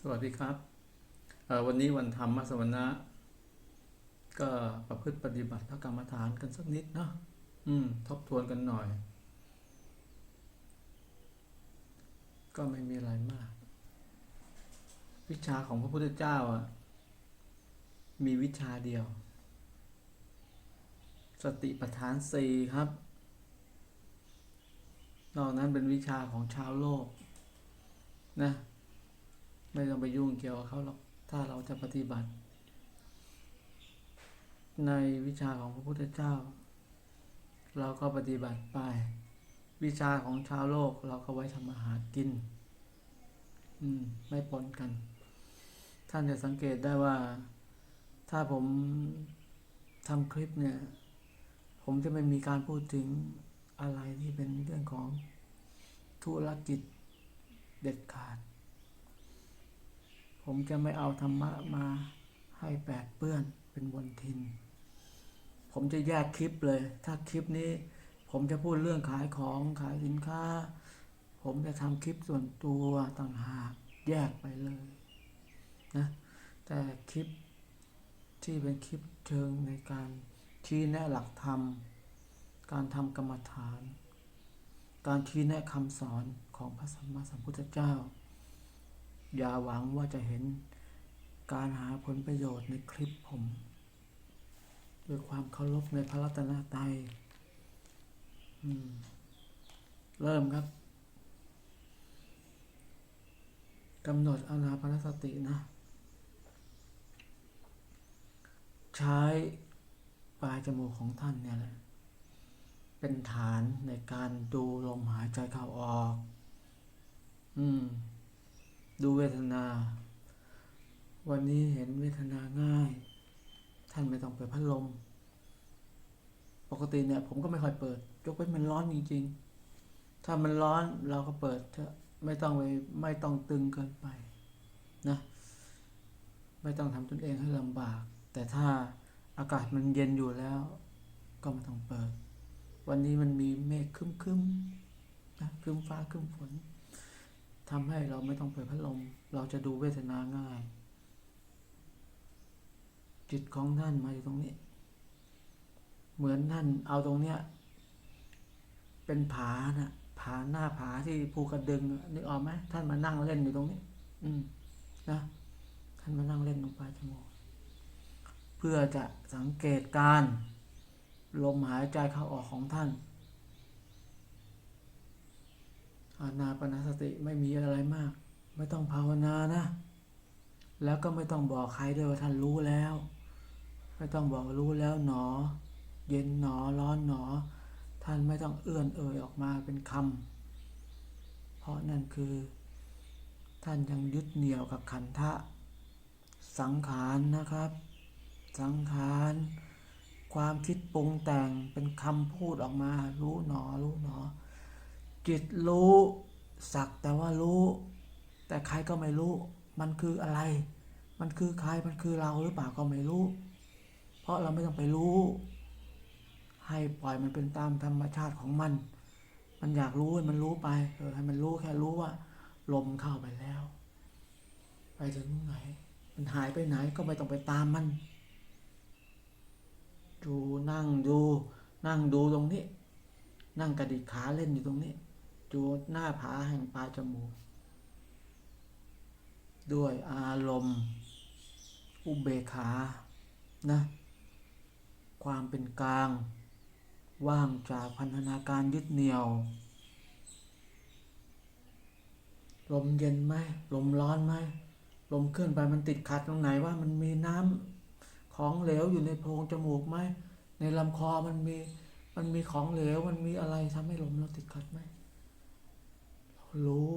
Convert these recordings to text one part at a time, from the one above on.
สวัสดีครับ วันนี้วันธรรมสวนะ ก็ประพฤติปฏิบัติพระกรรมฐานกันสักนิดเนาะอืม ทบทวนกันหน่อย ก็ไม่มีอะไรมาก วิชาของพระพุทธเจ้าอะ มีวิชาเดียว สติปัฏฐานสี่ครับ นอกนั้นเป็นวิชาของชาวโลก นะ ไม่ต้องไปยุ่งเกี่ยวกับเขาหรอกถ้าเราจะปฏิบัติ ในวิชาของพระพุทธเจ้า เราก็ปฏิบัติไป วิชาของชาวโลกเราก็ไว้ทำอาหารกิน อืม ไม่ปนกัน ท่านจะสังเกตได้ว่า ถ้าผมทำคลิปเนี่ย ผมจะไม่มีการพูดถึงอะไรที่เป็นเรื่องของธุรกิจเด็ดขาด ผมจะไม่เอาธรรมะมาให้แปดเปื้อนเป็นบนทิน ผมจะแยกคลิปเลย ถ้าคลิปนี้ ผมจะพูดเรื่องขายของขายสินค้า ผมจะทำคลิปส่วนตัวต่างหากแยกไปเลยนะแต่คลิปที่เป็นคลิปเชิงในการชี้แนะหลักธรรม การทำกรรมฐาน การชี้แนะคำสอนของพระสัมมาสัมพุทธเจ้า อย่าหวังว่าจะเห็นการหาผลประโยชน์ในคลิปผม ด้วยความเคารพในพระรัตนตรัยเริ่มครับกำหนดอานาปานสตินะ ใช้ปลายจมูกของท่านเนี่ยแหละ เป็นฐานในการดูลมหายใจเข้าออก อืม ดูเวทนา วันนี้เห็นเวทนาง่าย ท่านไม่ต้องเปิดพัดลม ปกติเนี่ย ผมก็ไม่ค่อยเปิด ยกเว้นมันร้อนจริงๆ ถ้ามันร้อนเราก็เปิดเถอะไม่ต้องไปไม่ต้องตึงเกินไปนะไม่ต้องทำตนเองให้ลำบาก แต่ถ้าอากาศมันเย็นอยู่แล้ว ก็ไม่ต้องเปิด วันนี้มันมีเมฆคึ้มๆนะคึ้มฟ้าคึ้มฝน ทำให้เราไม่ต้องเปิดพัดลม เราจะดูเวทนาง่าย จิตของท่านมาอยู่ตรงนี้ เหมือนท่านเอาตรงเนี้ย เป็นผานะผาหน้าผาที่ภูกระดึงนึกออกไหมท่านมานั่งเล่นอยู่ตรงนี้ อืมนะท่านมานั่งเล่นตรงปลายจมูกเพื่อจะสังเกตการ ลมหายใจเข้าออกของท่าน อานาปนสติไม่มีอะไรมาก ไม่ต้องภาวนานะ แล้วก็ไม่ต้องบอกใครด้วยว่าท่านรู้แล้ว ไม่ต้องบอกรู้แล้วหนอ เย็นหนอร้อนหนอ ท่านไม่ต้องเอื้อนเอ่ยออกมาเป็นคำเพราะนั่นคือ ท่านยังยึดเหนี่ยวกับขันธะ สังขารนะครับ สังขารความคิดปรุงแต่งเป็นคำพูดออกมา รู้หนอรู้หนอ จิตรู้สักแต่ว่ารู้ แต่ใครก็ไม่รู้ มันคืออะไร มันคือใครมันคือเราหรือเปล่าก็ไม่รู้ เพราะเราไม่ต้องไปรู้ ให้ปล่อยมันเป็นตามธรรมชาติของมัน มันอยากรู้มันรู้ไปเออให้มันรู้แค่รู้ว่า ลมเข้าไปแล้ว ไปถึงไหน มันหายไปไหนก็ไม่ต้องไปตามมันดูนั่งดู นั่งดูตรงนี้ นั่งกระดิกขาเล่นอยู่ตรงนี้ ดูหน้าผาแห่งปลายจมูก ด้วยอารมณ์ อุเบกขานะความเป็นกลาง ว่างจากพันธนาการยึดเหนี่ยว ลมเย็นไหมลมร้อนไหมลมเคลื่อนไปมันติดขัดตรงไหนว่ามันมีน้ำของเหลวอยู่ในโพรงจมูกไหมในลำคอมันมีมันมีของเหลวมันมีอะไรทำให้ลมเราติดขัดไหม รู้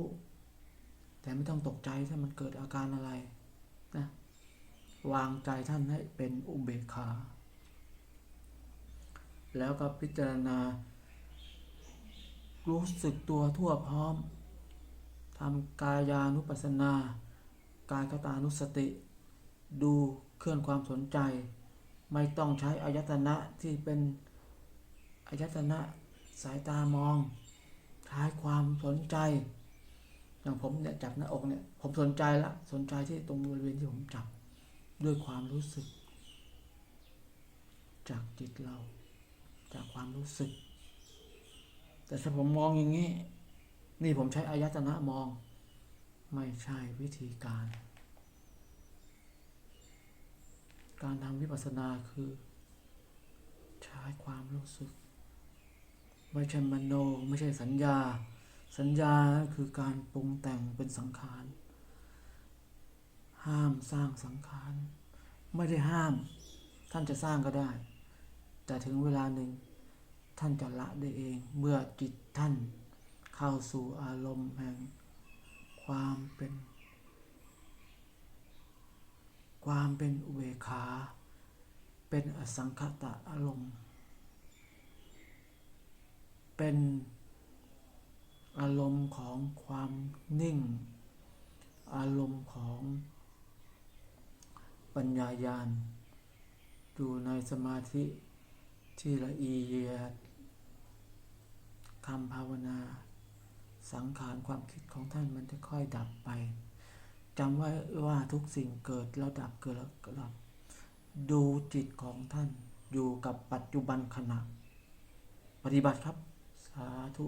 แต่ไม่ต้องตกใจถ้ามันเกิดอาการอะไรนะวางใจท่านให้เป็นอุเบกขา แล้วก็พิจารณา รู้สึกตัวทั่วพร้อมทำกายานุปัสสนา กายกตานุสติ ดูเคลื่อนความสนใจ ไม่ต้องใช้อายตนะที่เป็นอายตนะสายตามอง ใช้ความสนใจ อย่างผมเนี่ยจับหน้าอกเนี่ย ผมสนใจละสนใจที่ตรงบริเวณที่ผมจับด้วยความรู้สึก จากจิตเรา จากความรู้สึก แต่ถ้าผมมองอย่างนี้ นี่ผมใช้อายตนะมอง ไม่ใช่วิธีการ การทำวิปัสสนาคือ ใช้ความรู้สึก ไม่ใช่มโนไม่ใช่สัญญา สัญญาคือการปรุงแต่งเป็นสังขาร ห้ามสร้างสังขาร ไม่ได้ห้าม ท่านจะสร้างก็ได้ แต่ถึงเวลาหนึ่ง ท่านจะละได้เองเมื่อจิตท่านเข้าสู่อารมณ์แห่งความเป็น ความเป็นอุเบกขา เป็นอสังคตะอารมณ์ เป็นอารมณ์ของความนิ่ง อารมณ์ของปัญญายาณอยู่ในสมาธิที่ละเอียดคำภาวนา สังขารความคิดของท่านมันจะค่อยดับไปจำไว้ว่าทุกสิ่งเกิดแล้วดับเกิดแล้วดับ ดูจิตของท่านอยู่กับปัจจุบันขณะ ปฏิบัติครับ สาธุ